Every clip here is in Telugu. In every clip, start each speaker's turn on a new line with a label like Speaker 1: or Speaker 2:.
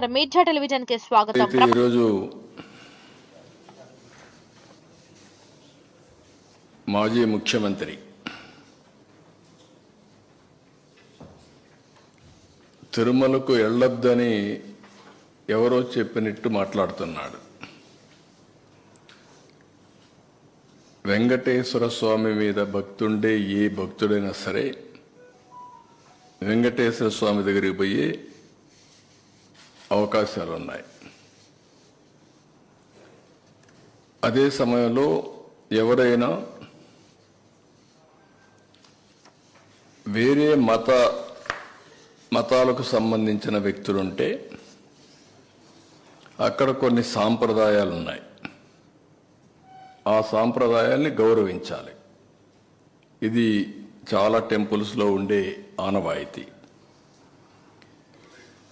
Speaker 1: నమస్కారం. మీర్జా టెలివిజన్కి స్వాగతం
Speaker 2: ఈరోజు మాజీ ముఖ్యమంత్రి తిరుమలకు వెళ్ళొద్దని ఎవరో చెప్పినట్టు మాట్లాడుతున్నాడు. వెంకటేశ్వర స్వామి మీద భక్తుండే ఏ భక్తుడైనా సరే వెంకటేశ్వర స్వామి దగ్గరికి పోయి అవకాశాలు ఉన్నాయి అదే సమయంలో ఎవరైనా వేరే మత మతాలకు సంబంధించిన వ్యక్తులుంటే అక్కడ కొన్ని సాంప్రదాయాలు ఉన్నాయి ఆ సాంప్రదాయాల్ని గౌరవించాలి. ఇది చాలా టెంపుల్స్లో ఉండే ఆనవాయితీ.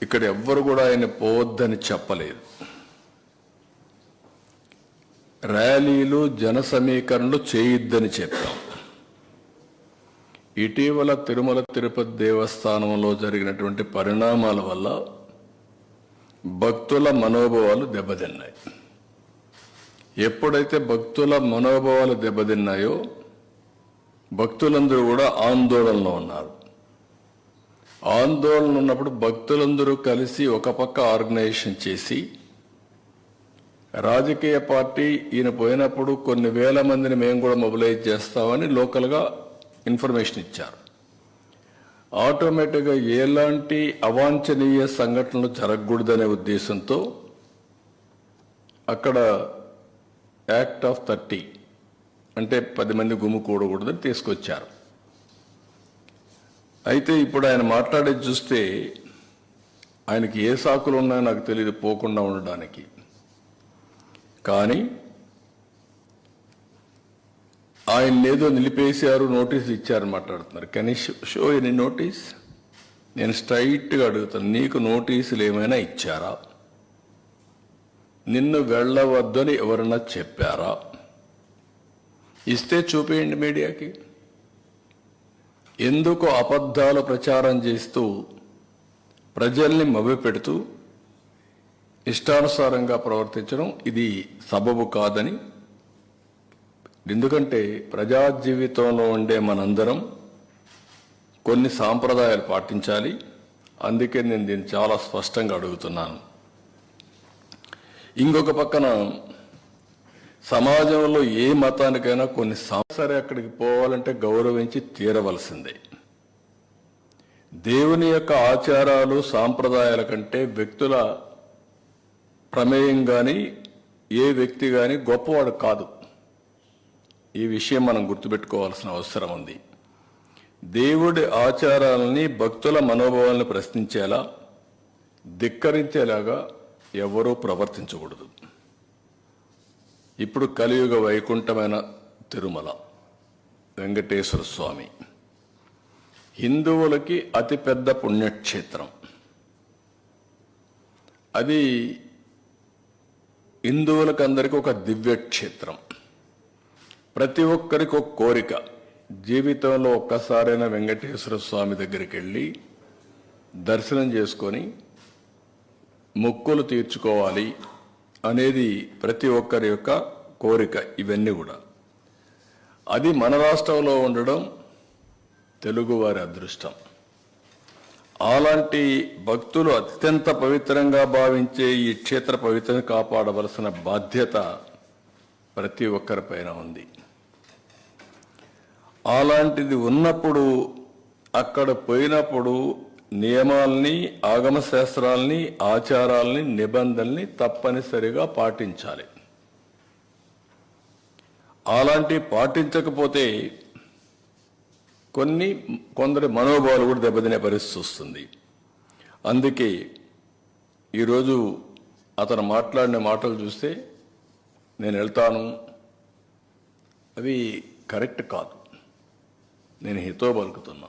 Speaker 2: ఇక్కడ ఎవ్వరు కూడా ఆయన పోవద్దని చెప్పలేదు. ర్యాలీలు జన సమీకరణలు చేయొద్దని చెప్పాం. ఇటీవల తిరుమల తిరుపతి దేవస్థానంలో జరిగినటువంటి పరిణామాల వల్ల భక్తుల మనోభావాలు దెబ్బతిన్నాయి. ఎప్పుడైతే భక్తుల మనోభావాలు దెబ్బతిన్నాయో భక్తులందరూ కూడా ఆందోళనలో ఉన్నారు. ఆందోళన ఉన్నప్పుడు భక్తులందరూ కలిసి ఒక పక్క ఆర్గనైజేషన్ చేసి రాజకీయ పార్టీ ఈయన పోయినప్పుడు కొన్ని వేల మందిని మేము కూడా మొబిలైజ్ చేస్తామని లోకల్గా ఇన్ఫర్మేషన్ ఇచ్చారు. ఆటోమేటిక్గా ఎలాంటి అవాంఛనీయ సంఘటనలు జరగకూడదనే ఉద్దేశంతో అక్కడ యాక్ట్ ఆఫ్ థర్టీ అంటే పది మంది గుమ్ము కూడకూడదని తీసుకొచ్చారు. అయితే ఇప్పుడు ఆయన మాట్లాడేది చూస్తే ఆయనకి ఏ సాకులు ఉన్నాయో నాకు తెలియదు పోకుండా ఉండడానికి. కానీ ఆయన ఏదో నిలిపేశారు నోటీసులు ఇచ్చారని మాట్లాడుతున్నారు. కానీ షో ఎనీ నోటీస్ నేను స్ట్రైట్గా అడుగుతాను నీకు నోటీసులు ఏమైనా ఇచ్చారా? నిన్ను వెళ్ళవద్దని ఎవరన్నా చెప్పారా? ఇస్తే చూపేయండి మీడియాకి. ఎందుకు అబద్ధాలు ప్రచారం చేస్తూ ప్రజల్ని మభ్యపెడుతూ ఇష్టానుసారంగా ప్రవర్తించడం ఇది సబబు కాదని? ఎందుకంటే ప్రజా జీవితంలో ఉండే మనందరం కొన్ని సాంప్రదాయాలు పాటించాలి. అందుకే నేను దీన్ని చాలా స్పష్టంగా అడుగుతున్నాను. ఇంకొక పక్కన సమాజంలో ఏ మతానికైనా కొన్ని సం- సరే అక్కడికి పోవాలంటే గౌరవించి తీరవలసిందే. దేవుని యొక్క ఆచారాలు సాంప్రదాయాల కంటే వ్యక్తుల ప్రమేయం కానీ ఏ వ్యక్తి కానీ గొప్పవాడు కాదు. ఈ విషయం మనం గుర్తుపెట్టుకోవాల్సిన అవసరం ఉంది. దేవుడి ఆచారాలని భక్తుల మనోభావాలను ప్రశ్నించేలా ధిక్కరించేలాగా ఎవరూ ప్రవర్తించకూడదు. ఇప్పుడు కలియుగ వైకుంఠమైన తిరుమల. వెంకటేశ్వర స్వామి. హిందువులకి అతిపెద్ద పుణ్యక్షేత్రం. అది హిందువులకు అందరికీ ఒక దివ్యక్షేత్రం. ప్రతి ఒక్కరికి ఒక కోరిక. జీవితంలో ఒక్కసారైనా వెంకటేశ్వర స్వామి దగ్గరికి వెళ్ళి దర్శనం చేసుకొని మొక్కులు తీర్చుకోవాలి. అనేది ప్రతి ఒక్కరి యొక్క కోరిక ఇవన్నీ కూడా. అది మన రాష్ట్రంలో ఉండడం తెలుగువారి అదృష్టం. అలాంటి భక్తులు అత్యంత పవిత్రంగా భావించే ఈ క్షేత్ర పవిత్రను కాపాడవలసిన బాధ్యత ప్రతి ఒక్కరిపైన ఉంది. అలాంటిది ఉన్నప్పుడు అక్కడ పోయినప్పుడు నియమాల్ని ఆగమ శాస్త్రాల్ని ఆచారాల్ని నిబంధనల్ని తప్పనిసరిగా పాటించాలి. అలాంటి పాటించకపోతే కొన్ని కొందరి మనోభావాలు కూడా దెబ్బతినే పరిస్థితి వస్తుంది. అందుకే ఈరోజు అతను మాట్లాడిన మాటలు చూస్తే నేను వెళ్తాను. అవి కరెక్ట్ కాదు. నేను హితో పలుకుతున్నా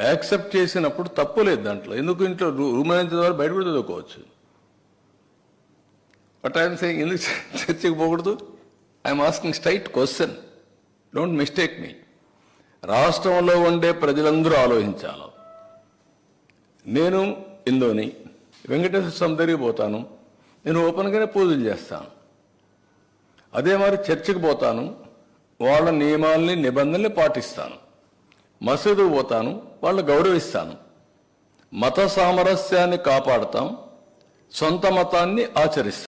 Speaker 2: యాక్సెప్ట్ చేసినప్పుడు తప్పు లేదు దాంట్లో. ఎందుకు ఇంట్లో రూమ్ అయిన ద్వారా బయట కూడా చదువుకోవచ్చు. బట్ ఐఎమ్ సెయింగ్ ఎందుకు చర్చకి పోకూడదు? I'm asking straight question. Don't mistake me. రాష్ట్రంలో ఉండే ప్రజలందరూ ఆలోచించాలి. నేను ఇందోని వెంకటేశ్వర స్వామి దగ్గరికి పోతాను. నేను ఓపెన్గానే పూజలు చేస్తాను. అదే మరి చర్చికి పోతాను. వాళ్ళ నియమాల్ని నిబంధనల్ని పాటిస్తాను. మసీదు పోతాను వాళ్ళు గౌరవిస్తాను. మత సామరస్యాన్ని కాపాడతాం సొంత మతాన్ని ఆచరిస్తాం.